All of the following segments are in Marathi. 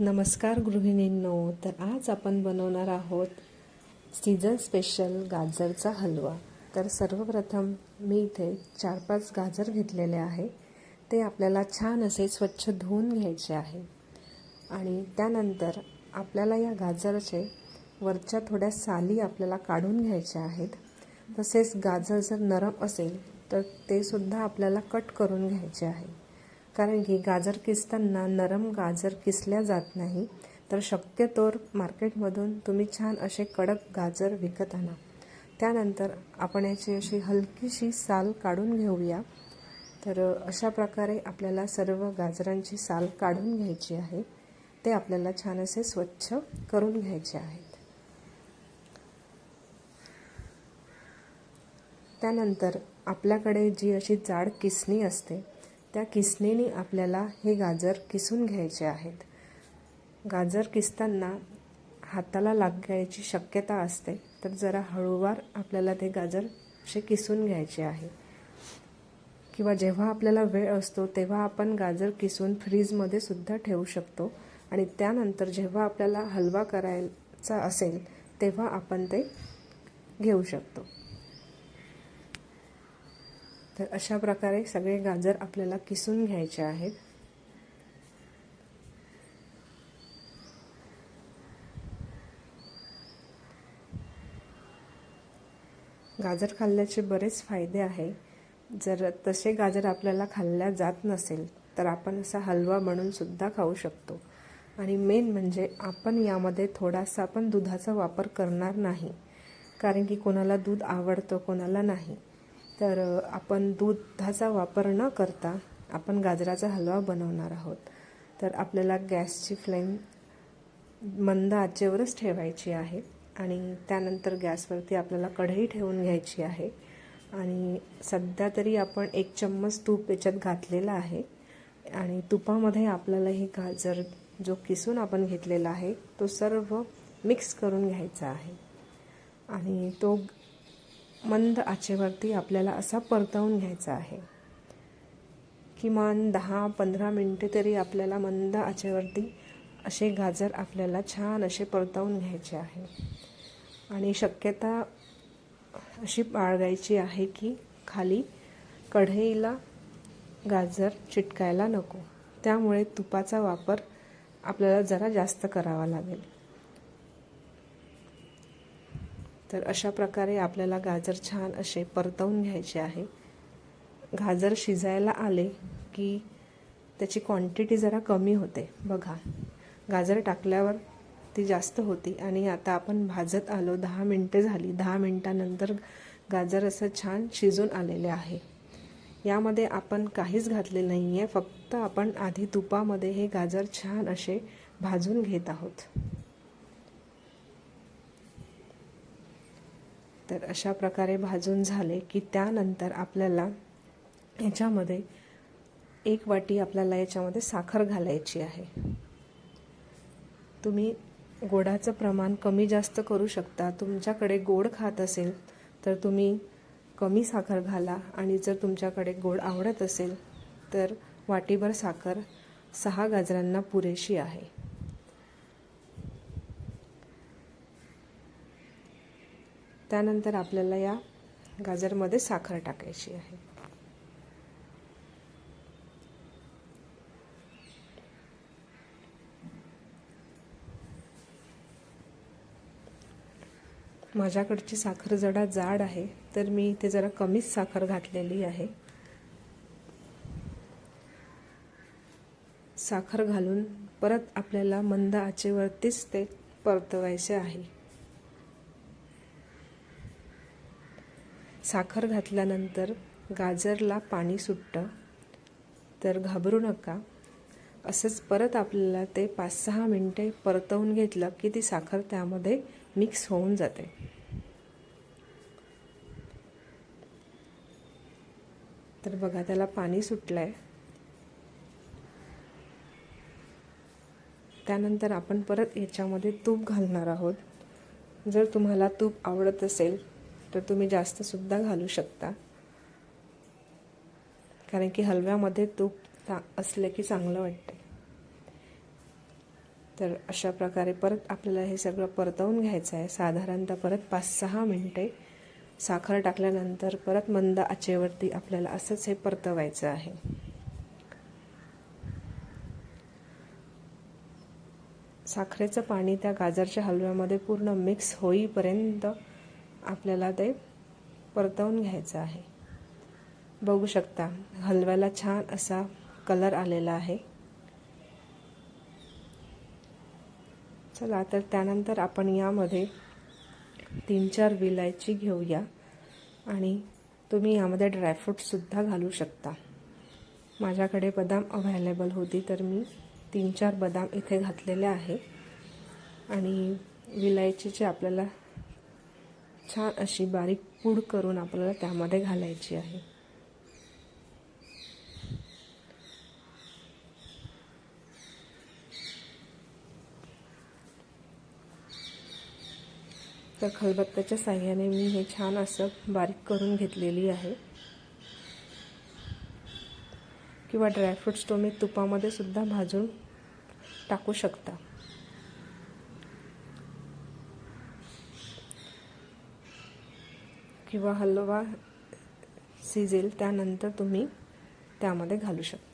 नमस्कार गृहिणींनो तर आज आपण बनवणार आहोत सीझन स्पेशल गाजरचा हलवा. तर सर्वप्रथम मी इथे चार पाच गाजर घेतलेले आहे. ते आपल्याला छान असे स्वच्छ धुवून घ्यायचे आहे. आणि त्यानंतर आपल्याला या गाजरचे वरच्या थोड्या साली आपल्याला काढून घ्यायच्या आहेत. तसेच गाजर जर नरम असेल तर ते सुद्धा आपल्याला कट करून घ्यायचे आहे. कारण की गाजर किसताना नरम गाजर किसल्या जात नाही तर शक्यतोर मार्केटमधून तुम्ही छान असे कडक गाजर विकत आणा. त्यानंतर आपण याची अशी हलकीशी साल काढून घेऊया. तर अशा प्रकारे आपल्याला सर्व गाजरांची साल काढून घ्यायची आहे. ते आपल्याला छान असे स्वच्छ करून घ्यायचे आहेत. त्यानंतर आपल्याकडे जी अशी जाड किसणी असते त्या किसणीने आपल्याला हे गाजर किसून घ्यायचे आहेत. गाजर किसताना हाताला लागायची शक्यता असते तर जरा हळूवार आपल्याला ते गाजर असे किसून घ्यायचे आहे. किंवा जेव्हा आपल्याला वेळ असतो तेव्हा आपण गाजर किसून फ्रीजमध्ये सुद्धा ठेवू शकतो. आणि त्यानंतर जेव्हा आपल्याला हलवा करायचा असेल तेव्हा आपण ते घेऊ शकतो. तर अशा प्रकारे सगळे गाजर आपल्याला किसून घ्यायचे आहेत. गाजर खाल्ल्याचे बरेच फायदे आहे. जर तसे गाजर आपल्याला खाल्ल्या जात नसेल तर आपण असा हलवा बनवून सुद्धा खाऊ शकतो. आणि मेन म्हणजे आपण यामध्ये थोडासा पण दुधाचा वापर करणार नाही. कारण की कोणाला दूध आवडतं कोणाला नाही. तर आपण दुधाचा वापर न करता आपण गाजराचा हलवा बनवणार आहोत. तर आपल्याला गॅसची फ्लेम मंद आचेवरच ठेवायची आहे आणि त्यानंतर गॅसवरती आपल्याला कढई ठेवून घ्यायची आहे. आणि सध्या तरी आपण एक चम्मच तूप याच्यात घातलेला आहे आणि तुपामध्ये आपल्याला हे गाजर जो किसून आपण घेतलेला आहे तो सर्व मिक्स करून घ्यायचा आहे. आणि तो मंद आचेवरती आपल्याला असा परतवून घ्यायचा आहे. किमान दहा पंधरा मिनटे तरी आपल्याला मंद आचेवरती असे गाजर आपल्याला छान असे परतवून घ्यायचे आहे. आणि शक्यता अशी बाळगायची आहे की खाली कढईला गाजर चिटकायला नको. त्यामुळे तुपाचा वापर आपल्याला जरा जास्त करावा लागेल. तर अशा प्रकारे आपल्याला गाजर छान असे परतवून घ्यायचे आहे. गाजर शिजायला आले की त्याची क्वांटिटी जरा कमी होते. बघा गाजर टाकल्यावर ती जास्त होती आणि आता आपण भाजत आलो दहा मिनटे झाली. दहा मिनटानंतर गाजर असं छान शिजून आलेले आहे. यामध्ये आपण काहीच घातले नाही आहे फक्त आपण आधी तुपामध्ये हे गाजर छान असे भाजून घेत आहोत. तर अशा प्रकारे भाजून झाले की त्यानंतर आपल्याला याच्यामध्ये एक वाटी आपल्याला याच्यामध्ये साखर घालायची आहे. तुम्ही गोडाचं प्रमाण कमी जास्त करू शकता. तुमच्याकडे गोड खात असेल तर तुम्ही कमी साखर घाला आणि जर तुमच्याकडे गोड आवडत असेल तर वाटीभर साखर सहा गाजरांना पुरेशी आहे. त्यानंतर आपल्याला या गाजरमध्ये साखर टाकायची आहे. माझ्याकडची साखर जरा जाड आहे तर मी इथे जरा कमीच साखर घातलेली आहे. साखर घालून परत आपल्याला मंद आचेवरतीच ते परतवायचे आहे. साखर घातल्यानंतर गाजरला पाणी सुटतं तर घाबरू नका. असंच परत आपल्याला ते पाच सहा मिनटे परतवून घेतलं की ती साखर त्यामध्ये मिक्स होऊन जाते. तर बघा त्याला पाणी सुटलं आहे त्यानंतर आपण परत याच्यामध्ये तूप घालणार आहोत. जर तुम्हाला तूप आवडत असेल तर तुम्ही जास्तसुद्धा घालू शकता. कारण की हलव्यामध्ये तूप असले की चांगलं वाटते तर अशा प्रकारे परत आपल्याला हे सगळं परतवून घ्यायचं आहे. साधारणतः परत पाच सहा मिनटे साखर टाकल्यानंतर परत मंद आचेवरती आपल्याला असंच हे परतवायचं आहे. साखरेचं पाणी त्या गाजरच्या हलव्यामध्ये पूर्ण मिक्स होईपर्यंत आपल्याला ते परतवून घ्यायचं आहे. बघू शकता हलव्याला छान असा कलर आलेला आहे. चला तर त्यानंतर आपण यामध्ये तीन चार विलायची घेऊया आणि तुम्ही यामध्ये ड्रायफ्रूटसुद्धा घालू शकता. माझ्याकडे बदाम अवेलेबल होती तर मी तीन चार बदाम इथे घातलेले आहे. आणि विलायचीचे आपल्याला छान अशी बारीक पूड करून आपल्याला त्यामध्ये घालायची आहे. तर खलबत्त्याच्या साह्याने मी हे छान असं बारीक करून घेतलेली आहे. किंवा ड्रायफ्रूट्स तुम्ही तुपामध्ये सुद्धा भाजून टाकू शकता. किंवा हलवा शिजेल त्यानंतर तुम्ही त्यामध्ये घालू शकता.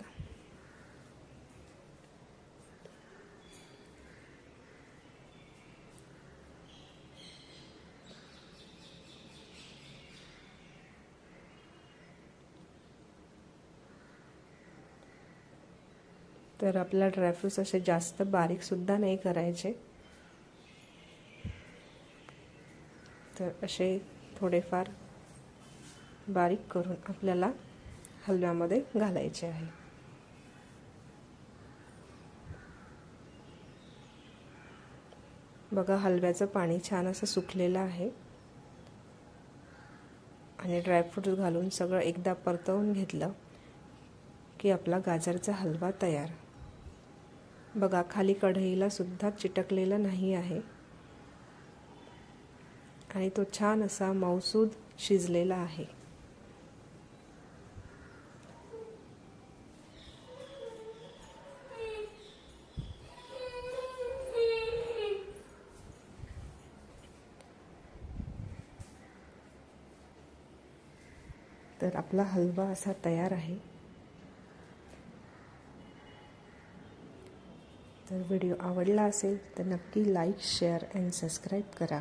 तर आपला ड्रायफ्रूट्स असे जास्त बारीकसुद्धा नाही करायचे. तर असे थोडेफार बारीक करून आपल्याला हलव्यामध्ये घालायचे आहे. बघा हलव्याचं पाणी छान असं सुकलेलं आहे. आणि ड्रायफ्रूट्स घालून सगळं एकदा परतवून घेतलं की आपला गाजरचा हलवा तयार. बघा खाली कढईला सुद्धा चिटकलेला नाही आहे. आणि तो छान असा मौसूद शिजलेला आहे. तर आपला हलवा असा तयार आहे. तर व्हिडिओ आवडला असेल तर नक्की लाईक शेअर अँड सबस्क्राईब करा.